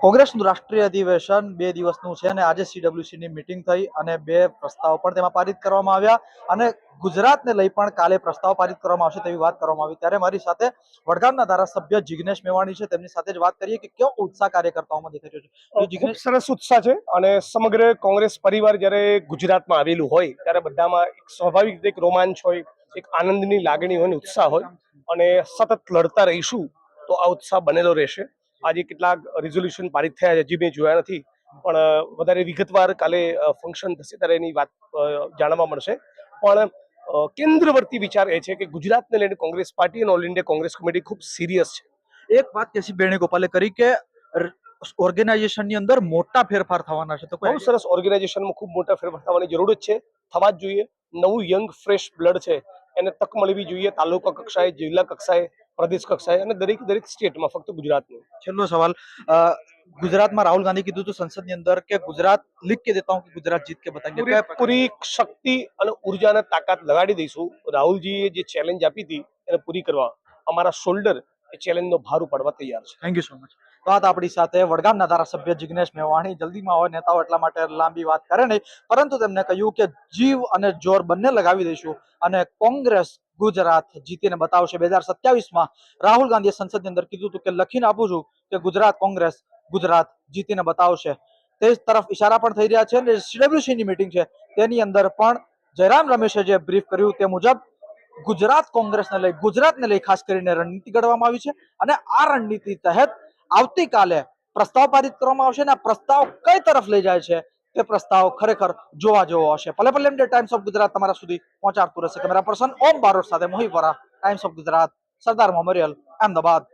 કોંગ્રેસનું રાષ્ટ્રીય અધિવેશન બે દિવસનું છે અને આજે સીડબ્લ્યુસીની ની મિટિંગ થઈ અને બે પ્રસ્તાવ પણ તેમાં પારિત કરવામાં આવ્યા અને ગુજરાતને લઈ પણ કાલે પ્રસ્તાવ પારિત કરવામાં આવશે તેવી વાત કરવામાં આવી. ત્યારે મારી સાથે વડગામના ધારાસભ્ય જિગ્નેશ મેવાણી છે. તેમની સાથે જ વાત કરીએ કે કેવો ઉત્સાહ કાર્યકર્તાઓમાં દેખાઈ રહ્યો છે. જિગ્નેશ સરસ ઉત્સાહ છે અને સમગ્ર કોંગ્રેસ પરિવાર જ્યારે ગુજરાતમાં આવેલું હોય ત્યારે બધામાં એક સ્વાભાવિક રીતે એક રોમાંચ હોય એક આનંદની લાગણી હોય ઉત્સાહ હોય અને સતત લડતા રહીશું તો આ ઉત્સાહ બનેલો રહેશે. આજે કેટલાક રિઝોલ્યુશન પારિત થયા છે હજી મેં જોયા નથી. પણ વધારે વિગતવાર કાલે ફંક્શન થશે ત્યારે એની વાત જાણવા મળશે. પણ કેન્દ્રવર્તી વિચાર એ છે કે ગુજરાતને લઈને કોંગ્રેસ પાર્ટી અને ઓલ ઇન્ડિયા કોંગ્રેસ કમિટી ખૂબ સિરિયસ છે. એક વાત કેસી વેણુગોપાલે કરી કે ઓર્ગેનાઇઝેશનની અંદર મોટા ફેરફાર થવાના છે. તો બહુ સરસ ઓર્ગેનાઇઝેશનમાં ખૂબ મોટા ફેરફાર થવાની જરૂર જ છે. થવા જ જોઈએ. નવું યંગ ફ્રેશ બ્લડ છે. એને તક મળવી જોઈએ. તાલુકા કક્ષાએ જિલ્લા કક્ષાએ પ્રદેશ કક્ષાએ અને દરેક દરેક સ્ટેટમાં ફક્ત ગુજરાતમાં છેલ્લો સવાલ ગુજરાતમાં રાહુલ ગાંધી કીધું હતું સંસદની અંદર કે ગુજરાત લીક કે દેતા હું કે ગુજરાત જીત કે બતાવીએ. પૂરી શક્તિ અને ઊર્જા અને તાકાત લગાડી દઈશું. રાહુલજીએ જે ચેલેન્જ આપી હતી એને પૂરી કરવા અમારા શોલ્ડર એ ચેલેન્જનો ભાર ઉપાડવા તૈયાર છે. થેન્ક યુ સો મચ વાત આપણી સાથે વડગામના ધારાસભ્ય જિગ્નેશ મેવાણી જલ્દીમાં હોય નેતાઓ એટલા માટે લાંબી વાત કરે નહીં પરંતુ તેમણે કહ્યું કે જીવ અને જોર બંને લગાવી દઈશું અને કોંગ્રેસ ગુજરાત જીતીને બતાવશે. બે હજાર સત્યાવીસમાં રાહુલ ગાંધીએ સંસદની અંદર કીધું હતું કે લખીને આપું છું કે ગુજરાત કોંગ્રેસ ગુજરાત જીતીને બતાવશે. તે તરફ ઈશારા પણ થઈ રહ્યા છે અને સીડબ્લ્યુસીની મિટિંગ છે. તેની અંદર પણ જયરામ રમેશે જે બ્રીફ કર્યું તે મુજબ ગુજરાત કોંગ્રેસને લઈ, ગુજરાતને લઈ ખાસ કરીને રણનીતિ ઘડવામાં આવી છે અને આ રણનીતિ તહેત આવતીકાલે પ્રસ્તાવ પારિત કરવામાં આવશે અને આ પ્રસ્તાવ કઈ તરફ લઈ જાય છે તે પ્રસ્તાવ ખરેખર જોવા જેવો હશે. ભલે ભલે એમ ટાઈમ્સ ઓફ ગુજરાત તમારા સુધી પહોંચાડતું રહેશે. કેમેરા પર્સન ઓમ બારોટ સાથે Mohi Vara Times of Gujarat Sardar memorial, Ahmedabad.